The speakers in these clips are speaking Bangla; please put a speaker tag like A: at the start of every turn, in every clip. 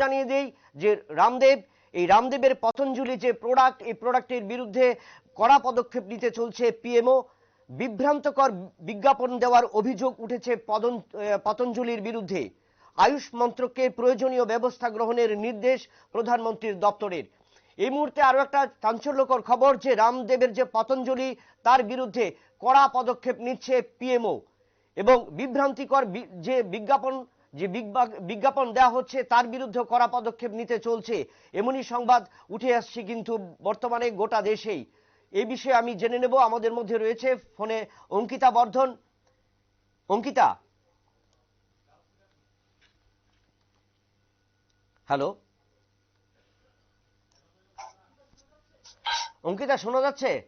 A: জানিয়ে দেই যে রামদেব, এই রামদেবের পতঞ্জলি যে প্রোডাক্ট এই প্রোডাক্টের বিরুদ্ধে কড়া পদক্ষেপ নিতে চলছে পিএমও বিভ্রান্তকর বিজ্ঞাপন দেওয়ার অভিযোগ উঠেছে পদন পতঞ্জলির বিরুদ্ধে। আয়ুষ মন্ত্রককে প্রয়োজনীয় ব্যবস্থা গ্রহণের নির্দেশ প্রধানমন্ত্রীর দপ্তরের। এই মুহূর্তে আরও একটা চাঞ্চল্যকর খবর যে রামদেবের যে পতঞ্জলি, তার বিরুদ্ধে কড়া পদক্ষেপ নিচ্ছে পিএমও এবং বিভ্রান্তিকর যে বিজ্ঞাপন যে বিজ্ঞা- বিজ্ঞাপন দেওয়া হচ্ছে, তার বিরুদ্ধে কড়া পদক্ষেপ নিতে চলছে। এমনই সংবাদ উঠে আসছে কিন্তু বর্তমানে গোটা দেশেই। এ বিষয়ে আমি জেনে নেব, আমাদের মধ্যে রয়েছে ফোনে অঙ্কিতা বর্ধন। অঙ্কিতা? হ্যালো? অঙ্কিতা, শোনা যাচ্ছে?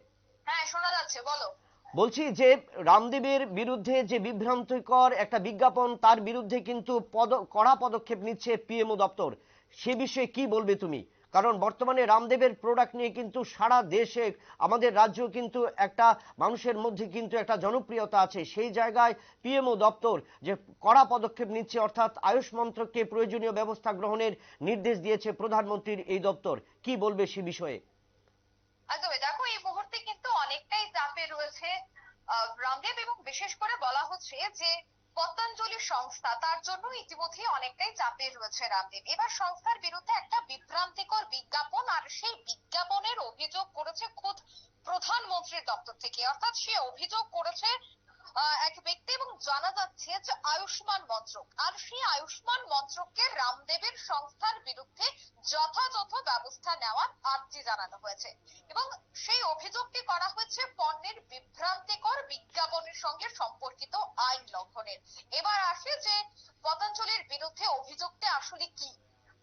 B: হ্যাঁ শোনা যাচ্ছে, বলো।
A: বলছি যে রামদেবের বিরুদ্ধে যে বিভ্রান্তিকর একটা বিজ্ঞাপন, তার বিরুদ্ধে কিন্তু পদ, কড়া পদক্ষেপ নিচ্ছে পিএমও দপ্তর। সে বিষয়ে কি বলবে তুমি? কারণ বর্তমানে রামদেবের প্রোডাক্ট নিয়ে কিন্তু সারা দেশে, আমাদের রাজ্য কিন্তু একটা, মানুষের মধ্যে কিন্তু একটা জনপ্রিয়তা আছে। সেই জায়গায় পিএমও দপ্তর যে কড়া পদক্ষেপ নিচ্ছে, অর্থাৎ আয়ুষ মন্ত্রককে প্রয়োজনীয় ব্যবস্থা গ্রহণের নির্দেশ দিয়েছে প্রধানমন্ত্রীর এই দপ্তর। কি বলবে সে বিষয়ে
B: একদমই দেখো এই মুহূর্তে কিন্তু অনেকটাই চাপে রয়েছে আহ, রামদেব এবং বিশেষ করে বলা হচ্ছে যে পতঞ্জলি সংস্থা, তার জন্য ইতিমধ্যে অনেকটাই চাপে রয়েছে রামদেব। এবার সংস্থার বিরুদ্ধে একটা বিভ্রান্তিকর বিজ্ঞাপন, আর সেই বিজ্ঞাপনের অভিযোগ করেছে খোদ প্রধানমন্ত্রীর দপ্তর থেকে। অর্থাৎ সে অভিযোগ করেছে এক ব্যক্তি এবং জানা যাচ্ছে যে আয়ুষ্মান মন্ত্রক। আর সেই আয়ুষ্মান মন্ত্রককে রামদেবের সংস্থার বিরুদ্ধে যথাযথ ব্যবস্থা নেওয়ার আর্জি জানানো হয়েছে। এবং সেই অভিযোগটি করা হয়েছে পণ্যের বিভ্রান্তিকর বিজ্ঞাপনের সঙ্গে সম্পর্কিত আইন লঙ্ঘনের। এবার আসে যে পতঞ্জলির বিরুদ্ধে অভিযোগটি আসলে কি?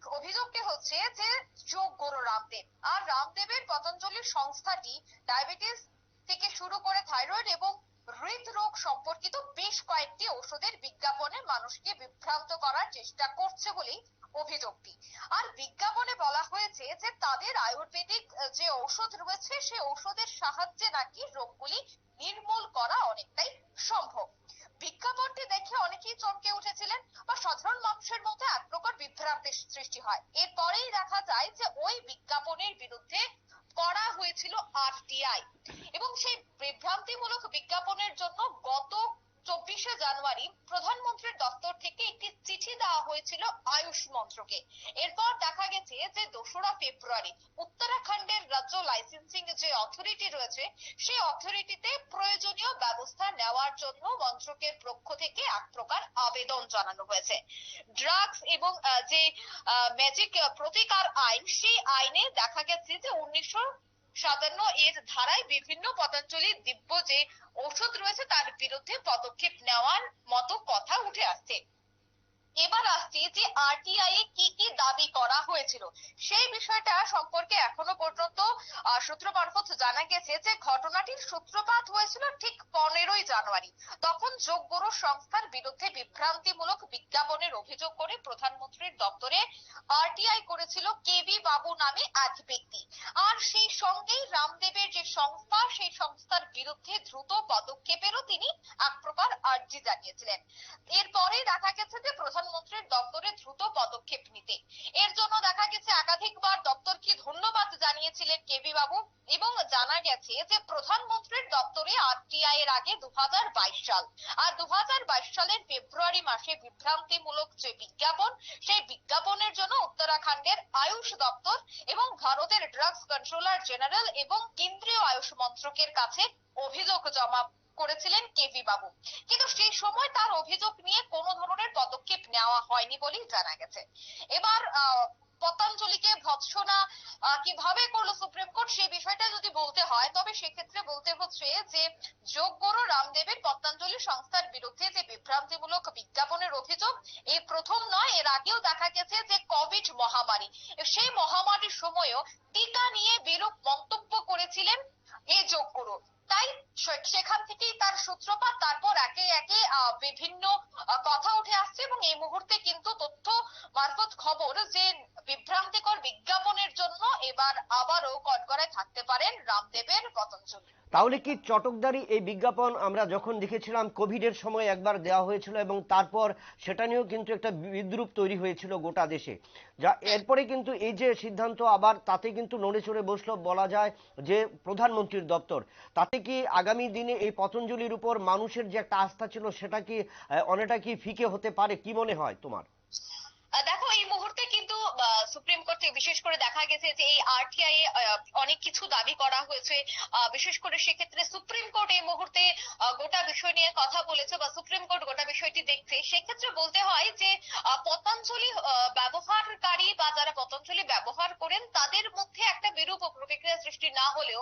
B: অভিযোগটি হচ্ছে যে যোগ গুরু রামদেব। আর রামদেবের পতঞ্জলির সংস্থাটি ডায়াবেটিস থেকে শুরু করে থাইরয়েড এবং হৃদরোগ সম্পর্কিত বেশ কয়েকটি ওষুধের বিজ্ঞাপনে মানুষকে বিভ্রান্ত করার চেষ্টা করছে বলেই অভিযোগটি। আর বিজ্ঞাপনে বলা হয়েছে যে তাদের আয়ুর্বেদিক যে ঔষধ রয়েছে সেই ঔষধের সাহায্যে নাকি রোগগুলি নির্মূল করা অনেকটাই সম্ভব। বিজ্ঞাপনটি দেখে অনেকেই চমকে উঠেছিলেন বা সাধারণ মানুষের মধ্যে এক প্রকার বিভ্রান্তির সৃষ্টি হয়। এরপরেই দেখা যায় যে ওই বিজ্ঞাপনের বিরুদ্ধে করা হয়েছিল আরটিআই এবং সেই বিভ্রান্তিমূলক বিজ্ঞাপনের জন্য গত চব্বিশে জানুয়ারি প্রধানমন্ত্রীর দপ্তর থেকে একটি চিঠি দেওয়া হয়েছিল আয়ুষ মন্ত্রকে এরপর দেখা গেছে যে দোসরা ফেব্রুয়ারি উত্তরাখণ্ডের রাজ্য লাইসেন্সিং যে অথরিটি রয়েছে সেই অথরিটিতে প্রয়োজনীয় ব্যবস্থা নেওয়ার জন্য মন্ত্রকের পক্ষ থেকে এক প্রকার আবেদন জানানো হয়েছে। ড্রাগস এবং যে ম্যাজিক প্রতিকার আইন, সেই আইনে দেখা গেছে যে উনিশশো সাতান্ন এর ধারায় বিভিন্ন পতঞ্জলি দিব্য যে ঔষধ রয়েছে তার বিরুদ্ধে পদক্ষেপ নেওয়ার মতো কথা উঠে আসছে এবার আসছি যে আরটিআই এ কি কি দাবি করা হয়েছিল। সেই বিষয়টা সম্পর্কে এখনও পর্যন্ত সূত্র মারফত জানা গেছে যে ঘটনাটির সূত্রপাত হয়েছিল ঠিক পনেরোই জানুয়ারি। তখন যোগগুরু সংস্থার বিরুদ্ধে বিভ্রান্তিমূলক বিজ্ঞাপনের অভিযোগ করে প্রধানমন্ত্রীর দপ্তরে আরটিআই করেছিল কেভি বাবু নামে এক ব্যক্তি। আর সেই সঙ্গেই রামদেবের যে সংস্থা, সেই সংস্থার বিরুদ্ধে দ্রুত পদক্ষেপেরও তিনি এক প্রকার আর্জি জানিয়েছিলেন। এরপরে দেখা গেছে যে প্রধানমন্ত্রীর দপ্তরে দ্রুত পদক্ষেপ নিতে। এর জন্য দেখা গেছে একাধিকবার দপ্তরকে ধন্যবাদ জানিয়েছিলেন কেবি বাবু এবং জানা গেছে যে প্রধানমন্ত্রীর দপ্তরে আরটিআই এর আগে দু হাজার বাইশ সাল আর দু হাজার বাইশ সালের ফেব্রুয়ারি মাসে বিভ্রান্তিমূলক যে বিজ্ঞাপন, সেই বিজ্ঞাপনের জন্য উত্তরাখণ্ডের আয়ুষ দপ্তর কন্ট্রোলার জেনারেল এবং কেন্দ্রীয় আয়ুষ মন্ত্রকের কাছে অভিযোগ জমা করেছিলেন কেভি বাবু। কিন্তু সেই সময় তার অভিযোগ নিয়ে কোনো ধরনের পদক্ষেপ নেওয়া হয়নি বলেই জানা গেছে। এবার পতঞ্জলিকে ভৎসনা কীভাবে করল সুপ্রিম কোর্ট সেই বিষয়টা যদি বলতে হয়, তবে সেক্ষেত্রে বলতে হচ্ছে যে, যোগগুরু রামদেবের পতঞ্জলি সংস্থার বিরুদ্ধে যে বিভ্রান্তিমূলক বিজ্ঞাপনের অভিযোগ এই প্রথম নয়, এর আগেও দেখা গেছে যে কোভিড মহামারী। সেই মহামারীর সময়ও টিকা নিয়ে বিরূপ মন্তব্য করেছিলেন এই যোগগুরু। তাই সেখান থেকেই তার সূত্রপাত, তারপর একে একে বিভিন্ন কথা উঠে আসছে এবং এই মুহূর্তে কিন্তু তথ্য মারফত খবর যে বিভ্রান্তিকর বিজ্ঞাপনের জন্য এবার আবারও কটগড়ায় থাকতে পারেন রামদেবের পতঞ্জলি
A: তাহলে কি চটকদারি এই বিজ্ঞাপন আমরা যখন দেখেছিলাম, কোভিডের সময় একবার দেওয়া হয়েছিল এবং তারপর সেটা নিয়েও কিন্তু একটা বিদ্রুপ তৈরি হয়েছিল গোটা দেশে। যা এরপরে কিন্তু এই যে সিদ্ধান্ত আবার তাতে কিন্তু নড়ে চড়ে বসল বলা যায় যে প্রধানমন্ত্রীর দপ্তর। তাতে কি আগামী দিনে এই পতঞ্জলির উপর মানুষের যে একটা আস্থা ছিল সেটা কি অনেকটা কি ফিকে হতে পারে? কি মনে হয় তোমার
B: আহ, দেখো এই মুহূর্তে কিন্তু আহ, সুপ্রিম কোর্টে বিশেষ করে দেখা গেছে যে এই আরটিআই এ অনেক কিছু দাবি করা হয়েছে। বিশেষ করে সেক্ষেত্রে সুপ্রিম কোর্ট এই মুহূর্তে গোটা বিষয় নিয়ে কথা বলেছে বা সুপ্রিম কোর্ট গোটা বিষয়টি দেখছে। সেক্ষেত্রে বলতে হয় যে পতঞ্জলি ব্যবহারকারী বা যারা পতঞ্জলি ব্যবহার করেন তাদের মধ্যে একটা বিরূপ প্রতিক্রিয়া সৃষ্টি না হলেও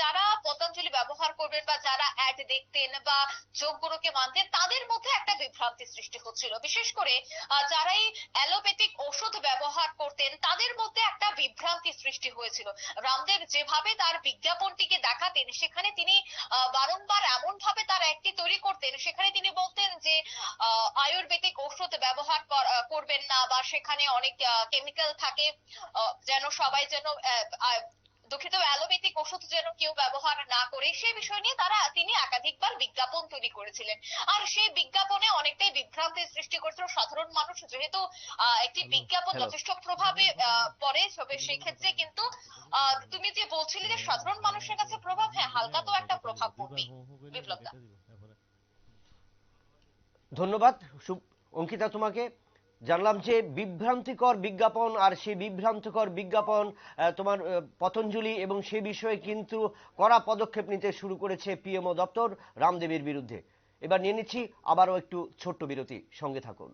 B: যারা পতঞ্জলি ব্যবহার করবেন বা যারা অ্যাড দেখতেন বা যোগগুরুকে মানতেন তাদের মধ্যে একটা বিভ্রান্তি সৃষ্টি হচ্ছিল। বিশেষ করে আহ, যারা এই অ্যালোপ্যাথিক ওষুধ ব্যবহার করতেন তাদের মধ্যে একটা বিভ্রান্তি সৃষ্টি হয়েছিল। রামদেব যেভাবে তার বিজ্ঞাপনটিকে দেখাতেন, সেখানে তিনি বারংবার এমন ভাবে তার একটি তৈরি করতেন, সেখানে তিনি বলতেন যে আয়ুর্বেদিক ওষুধ ব্যবহার করবেন না বা সেখানে অনেক কেমিক্যাল থাকে যেন সবাই যেন দুঃখিত অ্যালোপ্যাথিক ওষুধ যেন কেউ ব্যবহার না করে সেই বিষয় নিয়ে তারা তিনি একাধিকবার বিজ্ঞাপন তৈরি করেছিলেন। আর সেই বিজ্ঞাপনে অনেকটাই বিভ্রান্তির সৃষ্টি করেছিল সাধারণ মানুষ যেহেতু একটি বিজ্ঞাপন যথেষ্ট প্রভাবে পড়ে তবে সেই ক্ষেত্রে কিন্তু আহ, তুমি যে বলছিলে যে সাধারণ মানুষের কাছে প্রভাব হ্যাঁ হালকা তো একটা প্রভাব পড়বে বিপ্লব দা
A: ধন্যবাদ অঙ্কিতা তোমাকে জানলাম যে বিভ্রান্তিকর বিজ্ঞাপন আর সেই বিভ্রান্তিকর বিজ্ঞাপন তোমার পতঞ্জলি এবং সে বিষয়ে কিন্তু কড়া পদক্ষেপ নিতে শুরু করেছে পিএমও দপ্তর রামদেবের বিরুদ্ধে। এবার নিয়ে নিচ্ছি আবারও একটু ছোট্ট বিরতি। সঙ্গে থাকুন।